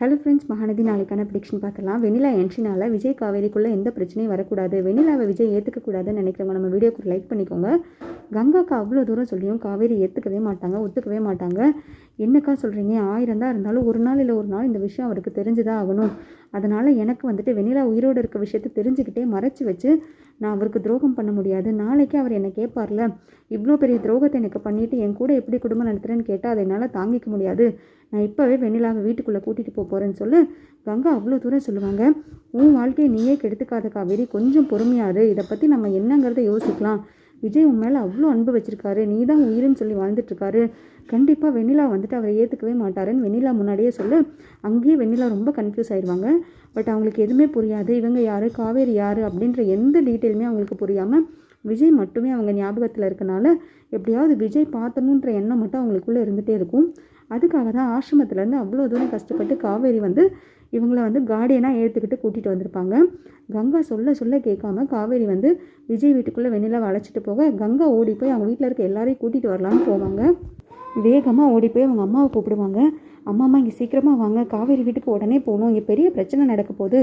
Hello friends Mahanadi நாளைக்கான prediction பார்த்துலாம் vanilla என்ட்ரினால் Vijay காவேரிக்குள்ளே எந்த பிரச்சனையும் வரக்கூடாது. வெனிலாவை விஜய் ஏற்றுக்கக்கூடாதுன்னு நினைக்கிறவங்க நம்ம வீடியோக்கு லைக் பண்ணிக்கோங்க. கங்காக்கா அவ்வளோ தூரம் சொல்லியும் காவேரி ஏற்றுக்கவே மாட்டாங்க ஒத்துக்கவே மாட்டாங்க. என்னக்கா சொல்கிறீங்க ஆயிரம் தான் இருந்தாலும் ஒரு நாள் இல்லை ஒரு நாள் இந்த விஷயம் அவருக்கு தெரிஞ்சுதான் ஆகணும். அதனால் எனக்கு வந்துட்டு வெண்ணிலா உயிரோடு இருக்க விஷயத்தை தெரிஞ்சுக்கிட்டே மறைச்சி வச்சு நான் அவருக்கு துரோகம் பண்ண முடியாது. நாளைக்கு அவர் என்னை கேட்பார்ல இவ்வளோ பெரிய துரோகத்தை எனக்கு பண்ணிவிட்டு என் கூட எப்படி குடும்பம் நடத்துகிறேன்னு கேட்டால் அதை என்னால் தாங்கிக்க முடியாது. நான் இப்போவே வெண்ணிலாவை வீட்டுக்குள்ளே கூட்டிகிட்டு போக போகிறேன்னு சொல்லு. கங்கா அவ்வளோ தூரம் சொல்லுவாங்க உன் வாழ்க்கையை நீயே கெடுத்துக்காத காவேரி கொஞ்சம் பொறுமையாரு இதை பற்றி நம்ம என்னங்கிறத யோசிக்கலாம். விஜய் உன் மேலே அவ்வளோ அன்பு வச்சுருக்காரு. நீ தான் உயிருன்னு சொல்லி வாழ்ந்துட்டுருக்காரு கண்டிப்பாக வெண்ணிலா வந்துட்டு அவரை ஏற்றுக்கவே மாட்டாருன்னு வெண்ணிலா முன்னாடியே சொல்லு. அங்கேயே வெண்ணிலா ரொம்ப கன்ஃபியூஸ் ஆயிடுவாங்க பட் அவங்களுக்கு எதுவுமே புரியாது. இவங்க யார்? காவேரி யார்? அப்படின்ற எந்த டீட்டெயிலுமே அவங்களுக்கு புரியாமல் விஜய் மட்டுமே அவங்க ஞாபகத்தில் இருக்கனால எப்படியாவது விஜய் பார்த்தணுன்ற எண்ணம் மட்டும் அவங்களுக்குள்ளே இருந்துகிட்டே இருக்கும். அதுக்காக தான் ஆசிரமத்துலேருந்து அவ்வளோ தூரம் கஷ்டப்பட்டு காவேரி வந்து இவங்கள வந்து கார்டியனாக ஏற்றுக்கிட்டு கூட்டிகிட்டு வந்திருப்பாங்க. கங்கா சொல்ல சொல்ல கேட்காம காவேரி வந்து விஜய் வீட்டுக்குள்ளே வெண்ணிலாவை அழைச்சிட்டு போக கங்கா ஓடி போய் அவங்க வீட்டில் இருக்க எல்லாரையும் கூட்டிகிட்டு வரலான்னு போவாங்க. வேகமாக ஓடி போய் அவங்க அம்மாவை கூப்பிடுவாங்க. அம்மா அம்மா இங்கே சீக்கிரமாக வாங்க. காவேரி வீட்டுக்கு உடனே போகணும். இங்கே பெரிய பிரச்சனை நடக்க போகுது.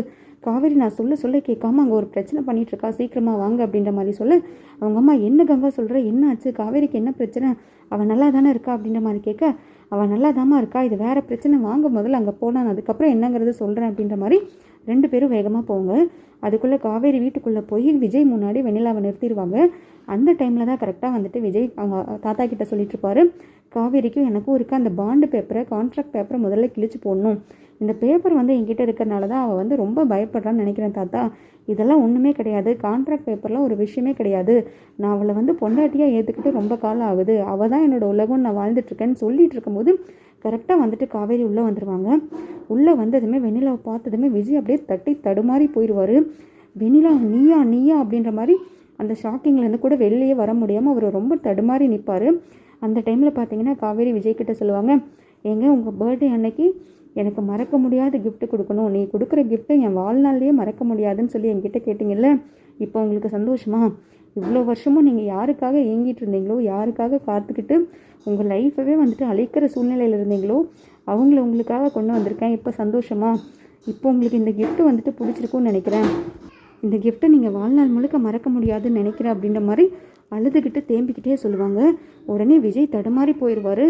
காவேரி நான் சொல்ல சொல்ல கேட்காம அங்கே ஒரு பிரச்சனை பண்ணிகிட்ருக்கா சீக்கிரமாக வாங்க அப்படின்ற மாதிரி சொல்ல. அவங்க அம்மா என்ன கங்கா சொல்கிற என்ன ஆச்சு காவேரிக்கு என்ன பிரச்சனை? அவள் நல்லா தானே இருக்கா? அப்படின்ற மாதிரி கேட்க அவள் நல்லா தாம்மா இருக்கா. இது வேறு பிரச்சனை. வாங்க முதல்ல அங்கே போனான் அதுக்கப்புறம் என்னங்கிறது சொல்கிறேன் அப்படின்ற மாதிரி ரெண்டு பேரும் வேகமாக போங்க. அதுக்குள்ளே காவேரி வீட்டுக்குள்ளே போய் விஜய் முன்னாடி வெண்ணிலாவை நிறுத்திடுவாங்க. அந்த டைமில் தான் கரெக்டாக வந்துட்டு விஜய் அவங்க தாத்தா கிட்ட சொல்லிட்டு இருப்பாரு காவேரிக்கும் எனக்கும் இருக்க அந்த பாண்டு பேப்பரை கான்ட்ராக்ட் பேப்பரை முதல்ல கிழிச்சு போடணும். இந்த பேப்பர் வந்து என்கிட்ட இருக்கிறனால தான் அவள் வந்து ரொம்ப பயப்படுறான்னு நினைக்கிறேன் தாத்தா. இதெல்லாம் ஒன்றுமே கிடையாது. கான்ட்ராக்ட் பேப்பர்லாம் ஒரு விஷயமே கிடையாது. நான் அவளை வந்து பொண்டாட்டியாக ஏற்றுக்கிட்டு ரொம்ப காலம் ஆகுது. அவள் தான் என்னோட உலகம் நான் வாழ்ந்துட்டுருக்கேன்னு சொல்லிட்டு இருக்கும்போது கரெக்டாக வந்துட்டு காவேரி உள்ளே வந்துடுவாங்க உள்ளே வந்ததுமே வெண்ணிலாவை பார்த்ததுமே விஜய் அப்படியே தட்டி தடுமாறி போயிடுவார் வெண்ணிலா நீயா நீயா அப்படின்ற மாதிரி அந்த ஷாக்கிங்லேருந்து கூட வெளிலேயே வர முடியாமல் அவர் ரொம்ப தடுமாறி நிற்பார் அந்த டைமில் பார்த்தீங்கன்னா காவேரி விஜய் கிட்ட சொல்லுவாங்க ஏங்க உங்கள் பர்த்டே அன்னைக்கு எனக்கு மறக்க முடியாத கிஃப்ட்டு கொடுக்கணும். நீ கொடுக்குற கிஃப்ட்டை என் வாழ்நாள்லேயே மறக்க முடியாதுன்னு சொல்லி என்கிட்ட கேட்டிங்கல்ல? இப்போ உங்களுக்கு சந்தோஷமா? இவ்வளோ வருஷமும் நீங்கள் யாருக்காக ஏங்கிட்டு இருந்தீங்களோ யாருக்காக காத்துக்கிட்டு உங்கள் லைஃபவே வந்துட்டு அழிக்கிற சூழ்நிலையில் இருந்தீங்களோ அவங்கள உங்களுக்காக கொண்டு வந்திருக்கேன். இப்போ சந்தோஷமா? இப்போ உங்களுக்கு இந்த கிஃப்ட்டு வந்துட்டு பிடிச்சிருக்கும்னு நினைக்கிறேன். இந்த கிஃப்ட்டை நீங்கள் வாழ்நாள் முழுக்க மறக்க முடியாதுன்னு நினைக்கிறேன் அப்படின்ற மாதிரி அழுதுகிட்டு தேம்பிக்கிட்டே சொல்லுவாங்க. உடனே விஜய் தடுமாறி போயிடுவார்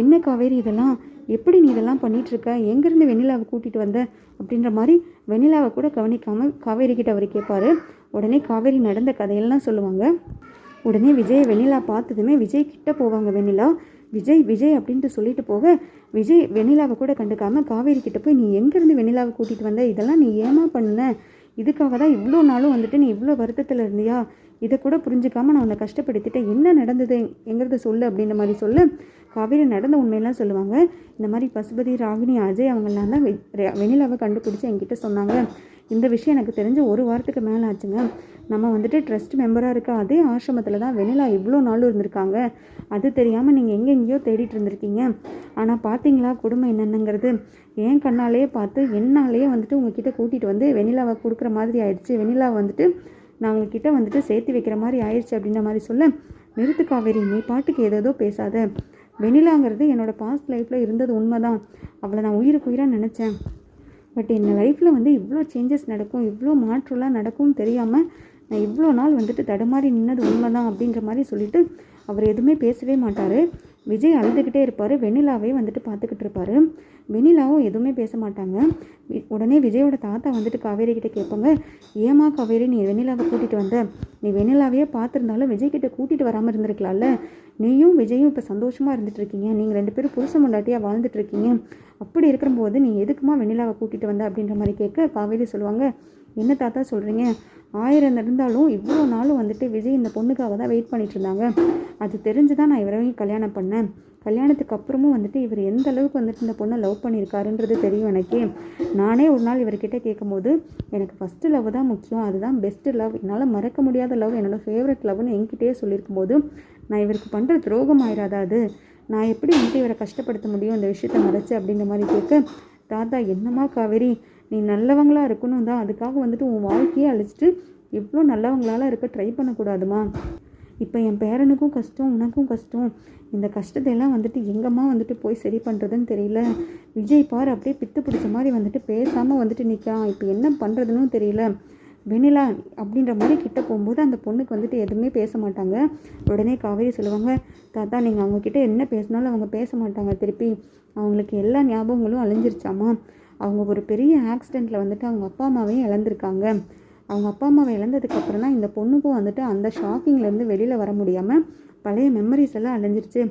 என்ன காவேரி இதெல்லாம்? எப்படி நீ இதெல்லாம் பண்ணிகிட்ருக்க இருக்க எங்கேருந்து வெண்ணிலாவை கூட்டிகிட்டு வந்த? அப்படின்ற மாதிரி வெண்ணிலாவை கூட கவனிக்காமல் காவேரி கிட்ட அவர் கேட்பார் உடனே காவேரி நடந்த கதையெல்லாம் சொல்லுவாங்க. உடனே விஜய் வெண்ணிலா பார்த்ததுமே விஜய் கிட்ட போவாங்க வெண்ணிலா. விஜய் விஜய் அப்படின்ட்டு சொல்லிட்டு போக விஜய் வெண்ணிலாவை கூட கண்டுக்காமல் காவேரி கிட்ட போய் நீ எங்கேருந்து வெண்ணிலாவை கூட்டிகிட்டு வந்த? இதெல்லாம் நீ ஏமா பண்ண இதுக்காக தான் இவ்வளோ நாளும் வந்துட்டு நீ இவ்வளோ வருத்தத்தில் இருந்தியா? இதை கூட புரிஞ்சுக்காமல் நான் உன்னை கஷ்டப்படுத்திட்டேன். என்ன நடந்தது? எங்கிறத சொல்லு? அப்படின்ற மாதிரி சொல்லு. காவேரி நடந்த உண்மையெல்லாம் சொல்லுவாங்க. இந்த மாதிரி பசுபதி ராகினி அஜய் அவங்கெல்லாம் தான் வெ- வெண்ணிலாவை கண்டுபிடிச்சி என்கிட்ட சொன்னாங்க. இந்த விஷயம் எனக்கு தெரிஞ்சு ஒரு வாரத்துக்கு மேலே ஆச்சுங்க. நம்ம வந்துட்டு ட்ரஸ்ட் மெம்பராக இருக்க அதே ஆசிரமத்தில் தான் வெண்ணிலா இவ்வளோ நாள் இருந்திருக்காங்க. அது தெரியாமல் நீங்கள் எங்கெங்கேயோ தேடிட்டு இருந்திருக்கீங்க. ஆனால் பார்த்தீங்களா குடும்பம் என்னென்னங்கிறது என் கண்ணாலேயே பார்த்து என்னாலேயே வந்துட்டு உங்ககிட்ட கூட்டிகிட்டு வந்து வெண்ணிலாவை கொடுக்குற மாதிரி ஆயிடுச்சு. வெண்ணிலா வந்துட்டு நான் உங்ககிட்ட வந்துட்டு சேர்த்து வைக்கிற மாதிரி ஆயிடுச்சு அப்படின்ற மாதிரி சொல்ல நிறுத்து காவேரி நீ பாட்டுக்கு ஏதேதோ பேசாத. வெண்ணிலாங்கிறது என்னோட பாஸ்ட் லைஃப்பில் இருந்தது உண்மைதான். அவளை நான் உயிருக்கு உயிராக நினச்சேன். பட் என் லைஃப்பில் வந்து இவ்வளோ சேஞ்சஸ் நடக்கும் இவ்வளோ மாற்றம்லாம் நடக்கும்னு தெரியாமல் நான் இவ்வளோ நாள் வந்துட்டு தடுமாறி நின்னது உண்மைதான் அப்படின்ற மாதிரி சொல்லிட்டு அவர் எதுவுமே பேசவே மாட்டார். விஜய் அழுதுகிட்டே இருப்பார் வெண்ணிலாவே வந்துட்டு பார்த்துக்கிட்டு இருப்பாரு. வெண்ணிலாவும் எதுவுமே பேச மாட்டாங்க. உடனே விஜயோட தாத்தா வந்துட்டு காவேரி கிட்டே கேட்பாங்க ஏமா காவேரி நீ வெண்ணிலாவை கூட்டிகிட்டு வந்த? நீ வெண்ணிலாவையே பார்த்துருந்தாலும் விஜய் கிட்ட கூட்டிகிட்டு வராமல் இருந்திருக்கலாம்ல? நீயும் விஜயும் இப்போ சந்தோஷமாக இருந்துட்டு இருக்கீங்க. நீங்கள் ரெண்டு பேரும் புருஷ முண்டாட்டியாக வாழ்ந்துட்டு இருக்கீங்க. அப்படி இருக்கிறபோது நீ எதுக்குமா வெண்ணிலாவை கூட்டிகிட்டு வந்த அப்படின்ற மாதிரி கேட்க காவேரி சொல்லுவாங்க என்ன தாத்தா சொல்கிறீங்க ஆயிரம் இருந்தாலும் இவ்வளோ நாளும் வந்துட்டு விஜய் இந்த பொண்ணுக்காக தான் வெயிட் பண்ணிட்டு இருந்தாங்க. அது தெரிஞ்சு தான் நான் இவரையும் கல்யாணம் பண்ணேன். கல்யாணத்துக்கு அப்புறமும் வந்துட்டு இவர் எந்த அளவுக்கு வந்துட்டு இந்த பொண்ணை லவ் பண்ணியிருக்காருன்றது தெரியும் எனக்கே. நானே ஒரு நாள் இவர்கிட்ட கேட்கும்போது எனக்கு ஃபஸ்ட்டு லவ் தான் முக்கியம். அதுதான் பெஸ்ட்டு லவ் என்னால் மறக்க முடியாத லவ் என்னோடய ஃபேவரட் லவ்னு என்கிட்டயே சொல்லியிருக்கும் போது நான் இவருக்கு பண்ணுற துரோகம் ஆயிராதா அது? நான் எப்படி வந்துட்டு இவரை கஷ்டப்படுத்த முடியும்? இந்த விஷயத்தை மறைச்சு அப்படின்ற மாதிரி கேட்க தாத்தா என்னம்மா காவேரி? நீ நல்லவங்களாக இருக்கணும் தான். அதுக்காக வந்துட்டு உன் வாழ்க்கையே அழிச்சிட்டு இவ்வளோ நல்லவங்களால இருக்க ட்ரை பண்ணக்கூடாதுமா? இப்போ என் பேரனுக்கும் கஷ்டம் உனக்கும் கஷ்டம். இந்த கஷ்டத்தை எல்லாம் வந்துட்டு எங்கம்மா வந்துட்டு போய் சரி பண்ணுறதுன்னு தெரியல. விஜய் பார் அப்படியே பித்து பிடிச்ச மாதிரி வந்துட்டு பேசாமல் வந்துட்டு நிற்கான் இப்போ என்ன பண்ணுறதுன்னு தெரியல. வெண்ணிலா அப்படின்ற மாதிரி கிட்ட போகும்போது அந்த பொண்ணுக்கு வந்துட்டு எதுவுமே பேச மாட்டாங்க. உடனே காவேரி சொல்லுவாங்க தாத்தா நீங்கள் அவங்கக்கிட்ட என்ன பேசினாலும் அவங்க பேச மாட்டாங்க திருப்பி. அவங்களுக்கு எல்லா ஞாபகங்களும் அழிஞ்சிருச்சாமா? அவங்க ஒரு பெரிய ஆக்சிடெண்ட்டில் வந்துட்டு அவங்க அப்பா அம்மாவையும் இழந்திருக்காங்க. அவங்க அப்பா அம்மாவை இழந்ததுக்கப்புறம் தான் இந்த பொண்ணுக்கும் வந்துட்டு அந்த ஷாக்கிங்லேருந்து வெளியில் வர முடியாமல் பழைய மெமரிஸ் எல்லாம் அழிஞ்சிருச்சு.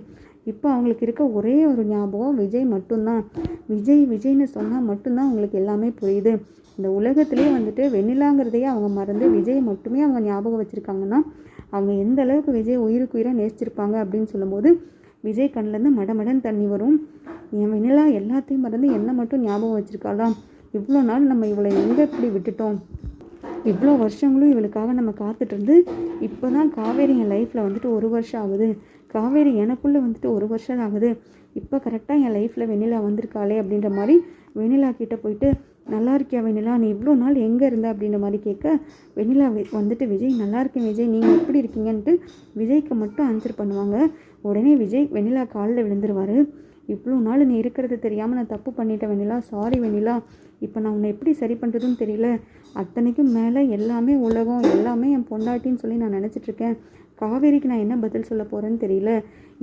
இப்போ அவங்களுக்கு இருக்க ஒரே ஒரு ஞாபகம் விஜய் மட்டும்தான். விஜய் விஜய்னு சொன்னால் மட்டும்தான் அவங்களுக்கு எல்லாமே புரியுது. இந்த உலகத்திலே வந்துட்டு வெண்ணிலாங்கிறதையே அவங்க மறந்து விஜய் மட்டுமே அவங்க ஞாபகம் வச்சுருக்காங்கன்னா அவங்க எந்த அளவுக்கு விஜய் உயிருக்கு உயிராக நேசிச்சிருப்பாங்க அப்படின்னு சொல்லும்போது விஜய் கண்ணிலேருந்து மடமடன் தண்ணி வரும். என் வெண்ணிலா எல்லாத்தையும் மறந்து என்ன மட்டும் ஞாபகம் வச்சுருக்காளாம் இவ்வளோ நாள் நம்ம இவளை எங்கே இப்படி விட்டுட்டோம்? இவ்வளோ வருஷங்களும் இவளுக்காக நம்ம காத்துட்டு இருந்து இப்போ தான் காவேரி என் லைஃப்பில் வந்துட்டு ஒரு வருஷம் ஆகுது. காவேரி எனக்குள்ளே வந்துட்டு ஒரு வருஷம் ஆகுது. இப்போ கரெக்டாக என் லைஃப்பில் வெண்ணிலா வந்திருக்காளே அப்படின்ற மாதிரி வெண்ணிலா கிட்டே போயிட்டு நல்லா இருக்கியா வெண்ணிலா? நீ இவ்வளோ நாள் எங்கே இருந்த? அப்படின்ற மாதிரி கேட்க வெண்ணிலா வந்துட்டு விஜய் நல்லா இருக்கேன் விஜய். நீங்கள் எப்படி இருக்கீங்கன்ட்டு விஜய்க்கு மட்டும் ஆன்சர் பண்ணுவாங்க. உடனே விஜய் வெண்ணிலா காலில் விழுந்துருவார். இவ்வளோ நாள் நீ இருக்கிறது தெரியாமல் நான் தப்பு பண்ணிட்டேன் வெண்ணிலா. சாரி வெண்ணிலா. இப்போ நான் உன்னை எப்படி சரி பண்ணுறதுன்னு தெரியல. அத்தனைக்கும் மேலே எல்லாமே உலகம் எல்லாமே என் பொண்டாட்டின்னு சொல்லி நான் நினச்சிட்ருக்கேன் காவேரிக்கு நான் என்ன பதில் சொல்ல போகிறேன்னு தெரியல.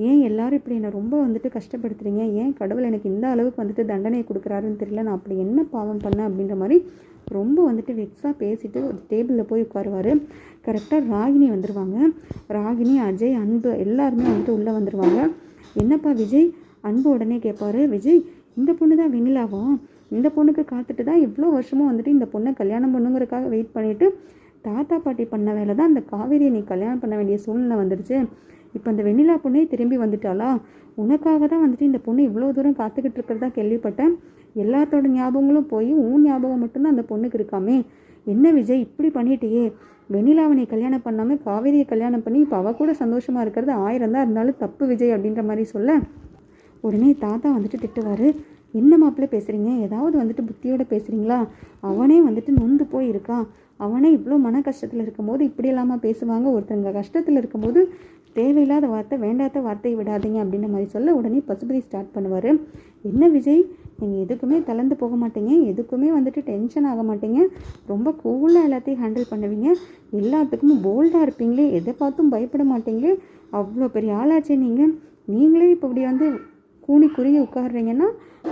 ஏன் எல்லாரும் இப்படி என்னை ரொம்ப வந்துட்டு கஷ்டப்படுத்துறீங்க? ஏன் கடவுள் எனக்கு இந்த அளவுக்கு வந்துட்டு தண்டனையை கொடுக்குறாருன்னு தெரியல. நான் அப்படி என்ன பாவம் பண்ணேன் அப்படின்ற மாதிரி ரொம்ப வந்துட்டு வெக்ஸாக பேசிட்டு ஒரு டேபிளில் போய் உட்காருவார். கரெக்டாக ராகினி வந்துடுவாங்க ராகினி அஜய் அன்பு எல்லாருமே வந்துட்டு உள்ளே வந்துடுவாங்க என்னப்பா விஜய்? அன்பு உடனே கேட்பாரு விஜய் இந்த பொண்ணு தான் வெண்ணிலாவா இந்த பொண்ணுக்கு காத்துட்டு தான் இவ்வளோ வருஷமும் வந்துட்டு இந்த பொண்ணை கல்யாணம் பண்ணுங்கிறதுக்காக வெயிட் பண்ணிவிட்டு தாத்தா பாட்டி பண்ண வேலை தான் அந்த காவேரியை நீ கல்யாணம் பண்ண வேண்டிய சூழ்நிலை வந்துடுச்சு இப்போ அந்த வெண்ணிலா பொண்ணே திரும்பி வந்துட்டாளா? உனக்காக தான் வந்துட்டு இந்த பொண்ணு இவ்வளோ தூரம் காத்துக்கிட்டு இருக்கிறதா கேள்விப்பட்டேன். எல்லாத்தோட ஞாபகங்களும் போய் உன் ஞாபகம் மட்டும்தான் அந்த பொண்ணுக்கு இருக்காமே. என்ன விஜய் இப்படி பண்ணிட்டியே? வெண்ணிலாவை நீ கல்யாணம் பண்ணாமல் காவேரியை கல்யாணம் பண்ணி இப்போ அவள் கூட சந்தோஷமாக இருக்கிறது ஆயிரம் தான் இருந்தாலும் தப்பு விஜய் அப்படின்ற மாதிரி சொல்ல. உடனே தாத்தா வந்துட்டு திட்டுவார். என்ன மாப்பிள்ளை பேசுகிறீங்க ஏதாவது வந்துட்டு புத்தியோட பேசுகிறீங்களா அவனே வந்துட்டு நொந்து போய் இருக்கான் அவனே இவ்வளோ மன கஷ்டத்தில் இருக்கும்போது இப்படி இல்லாமல் பேசுவாங்க. ஒருத்தங்க கஷ்டத்தில் இருக்கும்போது தேவையில்லாத வார்த்தை வேண்டாத வார்த்தையை விடாதீங்க அப்படின்ற மாதிரி சொல்ல உடனே பசுபதி ஸ்டார்ட் பண்ணுவார். என்ன விஜய் நீங்கள் எதுக்குமே தளர்ந்து போக மாட்டீங்க. எதுக்குமே வந்துட்டு டென்ஷன் ஆக மாட்டீங்க. ரொம்ப கூலாக எல்லாத்தையும் ஹேண்டில் பண்ணுவீங்க. எல்லாத்துக்குமே போல்டாக இருப்பீங்களே. எதை பார்த்தும் பயப்பட மாட்டீங்களே. அவ்வளோ பெரிய ஆளாச்சே நீங்கள் நீங்களே இப்போ இப்படி வந்து கூணி குறுகி உட்காடுறீங்கன்னா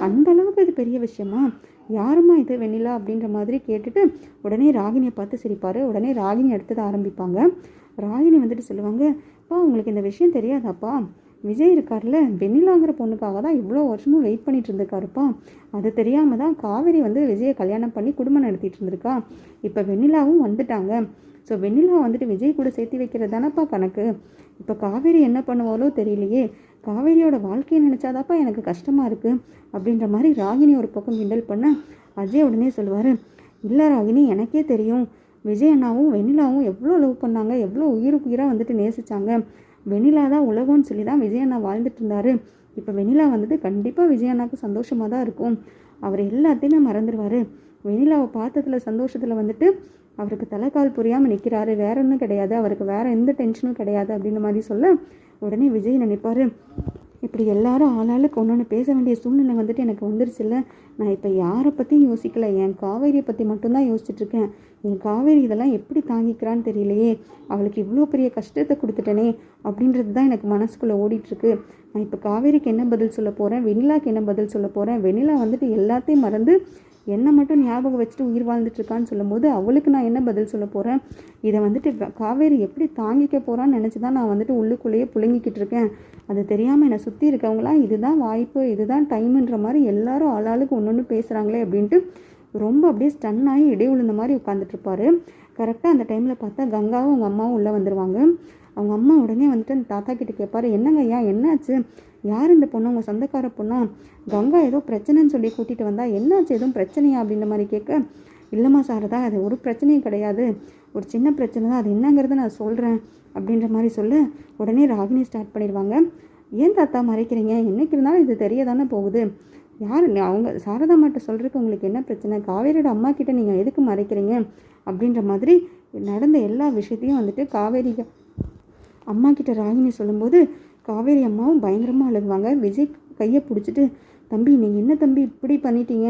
அந்த அளவுக்கு இது பெரிய விஷயமா? யாருமா இது வெண்ணிலா அப்படின்ற மாதிரி கேட்டுட்டு உடனே ராகினியை பார்த்து சிரிப்பார். உடனே ராகினி அடுத்தது ஆரம்பிப்பாங்க. ராகினி வந்துட்டு சொல்லுவாங்க அப்பா உங்களுக்கு இந்த விஷயம் தெரியாதாப்பா? விஜய் இருக்கார்ல வெண்ணிலாங்கிற பொண்ணுக்காக தான் இவ்வளோ வருஷமும் வெயிட் பண்ணிட்டு இருந்திருக்காருப்பா. அது தெரியாமல் தான் காவேரி வந்து விஜயை கல்யாணம் பண்ணி குடும்பம் நடத்திட்டு இருந்திருக்கா. இப்போ வெண்ணிலாவும் வந்துட்டாங்க. ஸோ வெண்ணிலா வந்துட்டு விஜய் கூட சேர்த்து வைக்கிறது தானப்பா கணக்கு. இப்போ காவேரி என்ன பண்ணுவாளோ தெரியலையே. காவேரியோட வாழ்க்கையை நினச்சாதாப்பா எனக்கு கஷ்டமாக இருக்குது அப்படின்ற மாதிரி ராகினி ஒரு பக்கம் கிண்டல் பண்ண அஜய் உடனே சொல்லுவார் இல்லை ராகினி எனக்கே தெரியும். விஜய் அண்ணாவும் வெண்ணிலாவும் எவ்வளோ லவ் பண்ணாங்க எவ்வளோ உயிருக்கு உயிராக வந்துட்டு நேசிச்சாங்க. வெண்ணிலா தான் உலகம்னு சொல்லி தான் விஜய் அண்ணா வாழ்ந்துட்டு இருந்தார். இப்போ வெண்ணிலா வந்தது கண்டிப்பாக விஜய் அண்ணாவுக்கு சந்தோஷமாக தான் இருக்கும். அவர் எல்லாத்தையுமே மறந்துடுவார் வெண்ணிலாவை பார்த்ததுல சந்தோஷத்தில் வந்துட்டு அவருக்கு தலைக்கால் புரியாமல் நிற்கிறாரு வேற ஒன்றும் கிடையாது. அவருக்கு வேற எந்த டென்ஷனும் கிடையாது அப்படின்ற மாதிரி சொல்ல உடனே விஜய் நினைப்பார் இப்படி எல்லாரும் ஆளாளுக்கு ஒன்று பேச வேண்டிய சூழ்நிலை வந்துட்டு எனக்கு வந்துருச்சுல்ல. நான் இப்போ யாரை பற்றியும் யோசிக்கல. என் காவேரியை பற்றி மட்டும்தான் யோசிச்சுட்ருக்கேன். என் காவேரி இதெல்லாம் எப்படி தாங்கிக்கிறான்னு தெரியலையே. அவளுக்கு இவ்வளோ பெரிய கஷ்டத்தை கொடுத்துட்டேனே அப்படின்றது தான் எனக்கு மனசுக்குள்ளே ஓடிட்டுருக்கு நான் இப்போ காவேரிக்கு என்ன பதில் சொல்ல போகிறேன் வெண்ணிலாக்கு என்ன பதில் சொல்ல போகிறேன் வெண்ணிலா வந்துட்டு எல்லாத்தையும் மறந்து என்னை மட்டும் ஞாபகம் வச்சுட்டு உயிர் வாழ்ந்துட்டு இருக்கான்னு சொல்லும்போது அவளுக்கு நான் என்ன பதில் சொல்ல போகிறேன் இதை வந்துட்டு காவேரி எப்படி தாங்கிக்க போகிறான்னு நினச்சி தான் நான் வந்துட்டு உள்ளுக்குள்ளேயே புழுங்கிக்கிட்டு இருக்கேன். அது தெரியாமல் என்னை சுற்றி இருக்கவங்களாம் இதுதான் வாய்ப்பு இதுதான் டைமுன்ற மாதிரி எல்லாரும் ஆளாளுக்கு ஒன்று ஒன்று பேசுகிறாங்களே அப்படின்ட்டு ரொம்ப அப்படியே ஸ்டன் ஆகி இடையுழுந்த மாதிரி உட்காந்துட்ருப்பாரு கரெக்டாக அந்த டைமில் பார்த்தா கங்காவும் அவங்க அம்மாவும் உள்ளே வந்துடுவாங்க அவங்க அம்மா உடனே வந்துட்டு அந்த தாத்தா கிட்ட கேட்பாரு என்னங்க ஐயா என்னாச்சு? யார் இந்த பொண்ணு? உங்கள் சொந்தக்கார பொண்ணா? கங்கா ஏதோ பிரச்சனைன்னு சொல்லி கூட்டிகிட்டு வந்தா என்னாச்சு? எதுவும் பிரச்சனையா? அப்படின்ற மாதிரி கேட்க இல்லைம்மா சாரதா அது ஒரு பிரச்சனையும் கிடையாது. ஒரு சின்ன பிரச்சனை தான். அது என்னங்கிறத நான் சொல்கிறேன் அப்படின்ற மாதிரி சொல்ல உடனே ராகினி ஸ்டார்ட் பண்ணிடுவாங்க. ஏன் தாத்தா மறைக்கிறீங்க? என்னைக்கு இருந்தாலும் இது தெரிய தானே போகுது. யார் அவங்க சாரதா மாட்ட சொல்கிறதுக்கு உங்களுக்கு என்ன பிரச்சனை? காவேரியோட அம்மா கிட்ட நீங்கள் எதுக்கு மறைக்கிறீங்க? அப்படின்ற மாதிரி நடந்த எல்லா விஷயத்தையும் வந்துட்டு காவேரி அம்மா கிட்ட ராகினி சொல்லும்போது காவேரி அம்மாவும் பயங்கரமாக அழுகுவாங்க. விஜய் கையை பிடிச்சிட்டு தம்பி நீங்கள் என்ன தம்பி இப்படி பண்ணிட்டீங்க?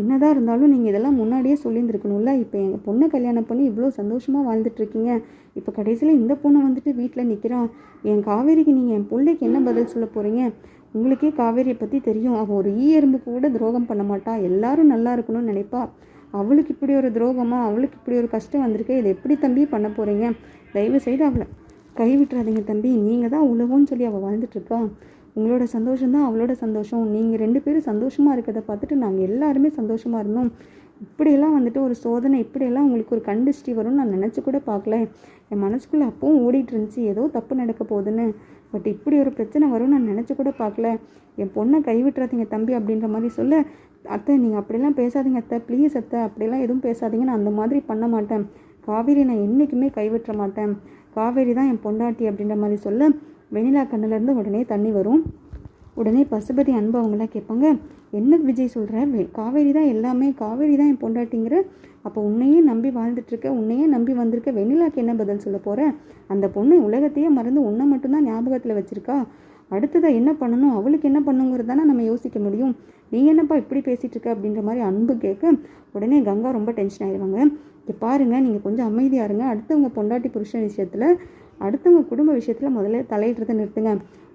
என்னதான் இருந்தாலும் நீங்கள் இதெல்லாம் முன்னாடியே சொல்லியிருந்துருக்கணும்ல. இப்போ எங்கள் பொண்ணை கல்யாணம் பண்ணி இவ்வளோ சந்தோஷமாக வாழ்ந்துட்டுருக்கீங்க. இப்போ கடைசியில் இந்த பொண்ணு வந்துட்டு வீட்டில் நிற்கிறான் என் காவேரிக்கு நீங்கள் என் பிள்ளைக்கு என்ன பதில் சொல்ல போகிறீங்க உங்களுக்கே காவேரியை பற்றி தெரியும். அவள் ஒரு ஈ எறும்புக்கு கூட துரோகம் பண்ண மாட்டா. எல்லாரும் நல்லா இருக்கணும்னு நினைப்பா. அவளுக்கு இப்படி ஒரு துரோகமாக அவளுக்கு இப்படி ஒரு கஷ்டம் வந்திருக்கு. இதை எப்படி தம்பி பண்ண போகிறீங்க தயவு செய்து அவளை கை விட்டுறாதீங்க தம்பி. நீங்கள் தான் உழவுன்னு சொல்லி அவள் வாழ்ந்துட்டுருக்கா. உங்களோட சந்தோஷம் தான் அவளோட சந்தோஷம். நீங்கள் ரெண்டு பேரும் சந்தோஷமாக இருக்கிறத பார்த்துட்டு நாங்கள் எல்லாருமே சந்தோஷமாக இருந்தோம். இப்படியெல்லாம் வந்துட்டு ஒரு சோதனை இப்படியெல்லாம் உங்களுக்கு ஒரு கண்டிஷ்டி வரும்னு நான் நினச்சி கூட பார்க்கல. என் மனசுக்குள்ளே அப்பவும் ஓடிட்டு இருந்துச்சு. ஏதோ தப்பு நடக்க போகுதுன்னு. பட் இப்படி ஒரு பிரச்சனை வரும்னு நான் நினச்சி கூட பார்க்கல. என் பொண்ணை கைவிட்டுறாதீங்க தம்பி அப்படின்ற மாதிரி சொல்ல அத்தை நீங்கள் அப்படிலாம் பேசாதீங்க அத்தை. ப்ளீஸ் அத்தை அப்படிலாம் எதுவும் பேசாதீங்க. நான் அந்த மாதிரி பண்ண மாட்டேன். காவேரி நான் என்றைக்குமே கைவிட்டுற மாட்டேன். காவேரி தான் என் பொண்டாட்டி அப்படின்ற மாதிரி சொல்ல. வெண்ணிலா கண்ணுலேருந்து உடனே தண்ணி வரும். உடனே பசுபதி அன்பு அவங்களாம் கேட்பாங்க என்ன விஜய் சொல்கிற காவேரி தான் எல்லாமே காவேரி தான் என் பொண்டாட்டிங்கிற. அப்போ உன்னையே நம்பி வாழ்ந்துட்டுருக்க உன்னையே நம்பி வந்திருக்க வெண்ணிலாக்கு என்ன பதில் சொல்ல போகிற அந்த பொண்ணு உலகத்தையே மறந்து உன்னை மட்டும்தான் ஞாபகத்தில் வச்சுருக்கா? அடுத்ததாக என்ன பண்ணணும்? அவளுக்கு என்ன பண்ணுங்கிறது தானே நம்ம யோசிக்க முடியும். நீ என்னப்பா இப்படி பேசிகிட்டு இருக்க அப்படின்ற மாதிரி அன்பு கேட்க உடனே கங்கா ரொம்ப டென்ஷன் ஆயிடுவாங்க இப்போ பாருங்கள் நீங்கள் கொஞ்சம் அமைதியாக இருங்க. அடுத்தவங்க பொண்டாட்டி புருஷன் விஷயத்தில் அடுத்தவங்க குடும்ப விஷயத்தில் முதல்ல தலையிடுறதை நிறுத்துங்க.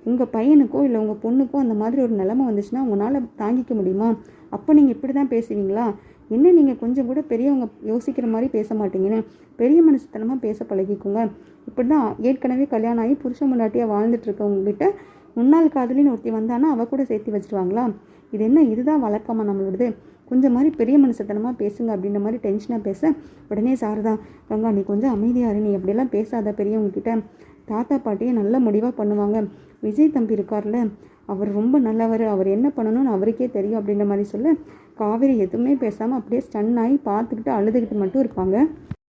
உங்கள் பையனுக்கோ இல்லை உங்கள் பொண்ணுக்கோ அந்த மாதிரி ஒரு நிலமை வந்துச்சுன்னா உங்களால் தாங்கிக்க முடியுமா? அப்போ நீங்கள் இப்படி தான் பேசுவீங்களா? என்ன நீங்கள் கொஞ்சம் கூட பெரியவங்க யோசிக்கிற மாதிரி பேச மாட்டீங்கன்னு பெரிய மனசுத்தனமாக பேச பழகிக்கோங்க. இப்படி தான் ஏற்கனவே கல்யாணம் ஆகி புருஷ முன்னாட்டியாக வாழ்ந்துட்டு இருக்கவங்ககிட்ட முன்னாள் காதலின்னு ஒருத்தி வந்தானா அவள் கூட சேர்த்து வச்சுருவாங்களா? இது என்ன? இதுதான் வழக்கமா நம்மளோடது. கொஞ்சம் மாதிரி பெரிய மனுஷத்தனமாக பேசுங்க அப்படின்ற மாதிரி டென்ஷனாக பேச உடனே சாரதா கங்கா நீ கொஞ்சம் அமைதியாக இரு. நீ அப்படியெல்லாம் பேசாத பெரியவங்கக்கிட்ட தாத்தா பாட்டியை நல்ல முடிவாக பண்ணுவாங்க. விஜய் தம்பி இருக்கார்ல அவர் ரொம்ப நல்லவர். அவர் என்ன பண்ணணும்னு அவருக்கே தெரியும் அப்படின்ற மாதிரி சொல்ல காவேரி எதுவுமே பேசாமல் அப்படியே ஸ்டன் ஆகி பார்த்துக்கிட்டு அழுதுகிட்டு மட்டும் இருப்பாங்க.